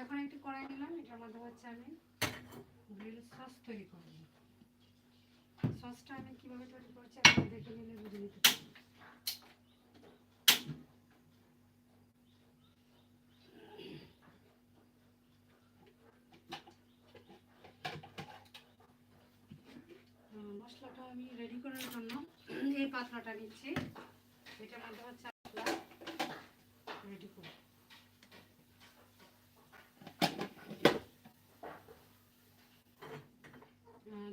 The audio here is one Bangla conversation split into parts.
এখন একটু কড়াই নিলাম, এটার মধ্যে হচ্ছে আমি গ্রিল সস তৈরি করব। সসটা আমি কীভাবে তৈরি করছি আপনি দেখে নিলে বুঝে নিতে মশলাটা আমি রেডি করার জন্য এই পাত্রটা নিচ্ছি। এটার মধ্যে হচ্ছে রেডি করব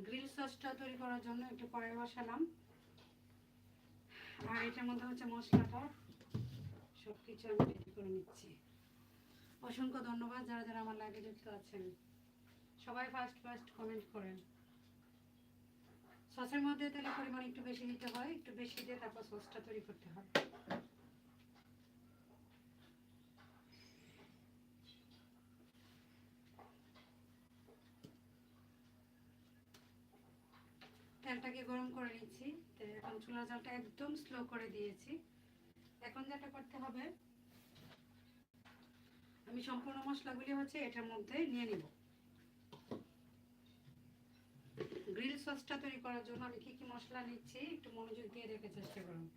গ্রিল সসটা তৈরি করার জন্য একটু কড়াই বসালাম। আর এটার মধ্যে হচ্ছে মশলাটা সব কিছু আমি রেডি করে নিচ্ছি। অসংখ্য ধন্যবাদ যারা যারা আমার লাইভে যুক্ত আছেন। সবাই ফার্স্ট ফার্স্ট কমেন্ট করেন। সসের মধ্যে তেলের পরিমাণ একটু বেশি দিতে হয়, একটু বেশি দিয়ে তারপর সসটা তৈরি করতে হয়। তেলটাকে গরম করে নিচ্ছি এখন চুলা জালটা একদম স্লো করে দিয়েছি। এখন যেটা করতে হবে, আমি সম্পূর্ণ মশলাগুলি হচ্ছে এটার মধ্যে নিয়ে নিব। গ্রিল সসটা তৈরি করার জন্য আমি কি কি মশলা নিচ্ছি, একটু মনোযোগ দিয়ে দেখার চেষ্টা করুন।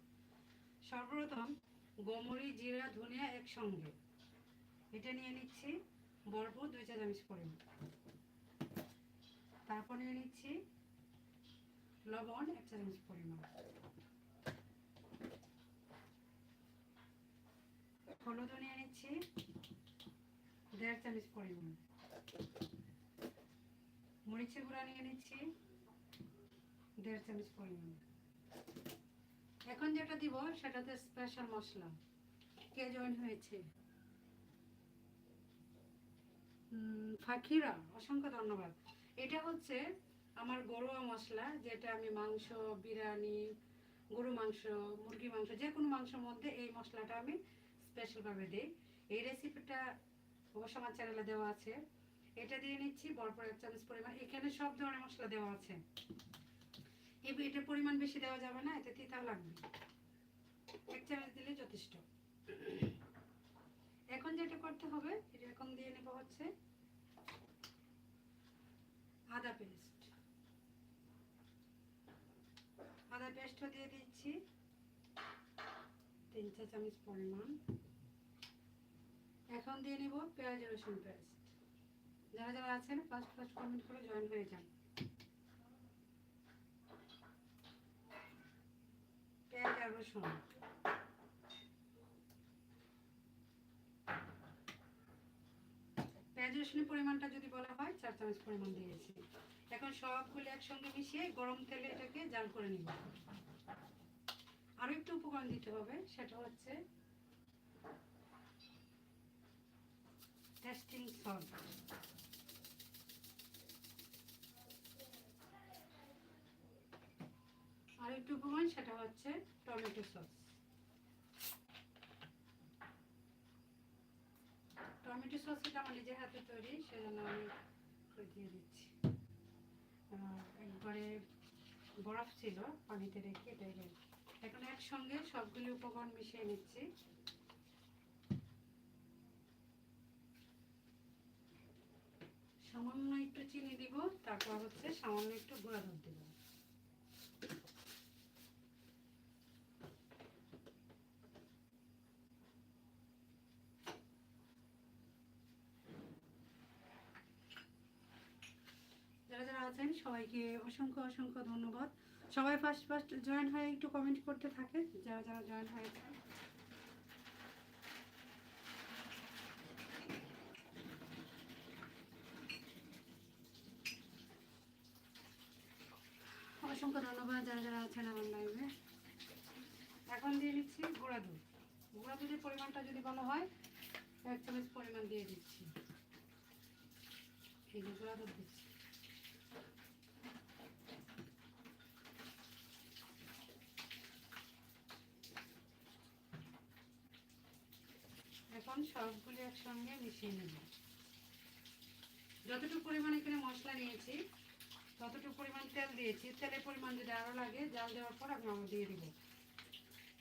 সর্বপ্রথম গোমরি, জিরা, ধনিয়া একসঙ্গে। এটা নিয়ে নিচ্ছি, বরফ দুই চা চামচ পরিমাণ। তারপর নিয়ে নিচ্ছি লবণ পরিমাণ হলুদও নিয়ে মরিচের গুঁড়া নিয়ে দেড় পরিমাণ। এখন যেটা দিব, সেটাতে স্পেশাল মশলা। কে জয়েন হয়েছে? ফাকিরা, অসংখ্য ধন্যবাদ। এটা হচ্ছে আমার গরুয়া মশলা, যেটা আমি মাংস, বিরিয়ানি গরু মাংস মুরগি মাংস যে কোনো মাংসের মধ্যে এই মশলাটা আমি স্পেশালভাবে দিই। এই রেসিপিটা অবশ্য আমার চ্যানেলে দেওয়া আছে। এটা দিয়ে নিচ্ছি বরপর এক চামচ পরিমাণ। এখানে সব ধরনের মশলা দেওয়া আছে। এটার পরিমাণ বেশি দেওয়া যাবে না, এতে তিতা লাগবে। এক চামচ দিলে যথেষ্ট। এখন যেটা করতে হবে, এটা এখন দিয়ে নেব হচ্ছে আদা পেস্ট। আদা পেস্টও দিয়ে দিচ্ছি। তিন চা চামচ পরিমাণ। এখন দিয়ে নিব পেঁয়াজ রসুন পেস্ট। যারা যারা আছেন ফার্স্ট ফার্স্ট কমেন্ট করে জয়েন হয়ে যান। পেঁয়াজ আর রসুন। পেঁয়াজ রসুনের পরিমাণটা যদি বলা হয়, চার চামচ পরিমাণ দিয়েছি। এখন সবগুলো একসঙ্গে মিশিয়ে গরম তেলে এটাকে জাল করে নিব। আরও একটু উপকরণ দিতে হবে, সেটা হচ্ছে টেস্টিং সল্ট আর একটু উপকরণ, সেটা হচ্ছে টমেটো সস। টমেটো সস এটা আমার নিজের হাতে তৈরি, সেজন্য আমি দিয়ে দিচ্ছি। একবারে বরফ ছিল, পানিতে রেখে রেখে এখন একসঙ্গে সবগুলি উপকরণ মিশিয়ে নিচ্ছি। সামান্য একটু চিনি দিব, তারপর হচ্ছে সামান্য একটু গুঁড়া দুধ দিব যারা যারা আছেন, সবাইকে অসংখ্য অসংখ্য ধন্যবাদ। সবাই ফার্স্ট ফার্স্ট জয়েন হয়ে একটু কমেন্ট করতে থাকে, যারা যারা জয়েন হয়েছে অসংখ্য ধন্যবাদ যারা যারা আছেন আমার লাইভে এখন দিয়ে নিচ্ছি গুঁড়া দুধ। গুঁড়া দুধের পরিমাণটা যদি বলা হয়, এক চামচ পরিমাণ দিয়ে দিচ্ছি। এই দুধ দিচ্ছি। এখন সবগুলো একসঙ্গে মিশিয়ে নেব। যতটুকু পরিমাণ এখানে মশলা নিয়েছি, ততটুকু পরিমাণ তেল দিয়েছি। তেলের পরিমাণ যদি আরও লাগে, জাল দেওয়ার পর আমি দিয়ে দিব।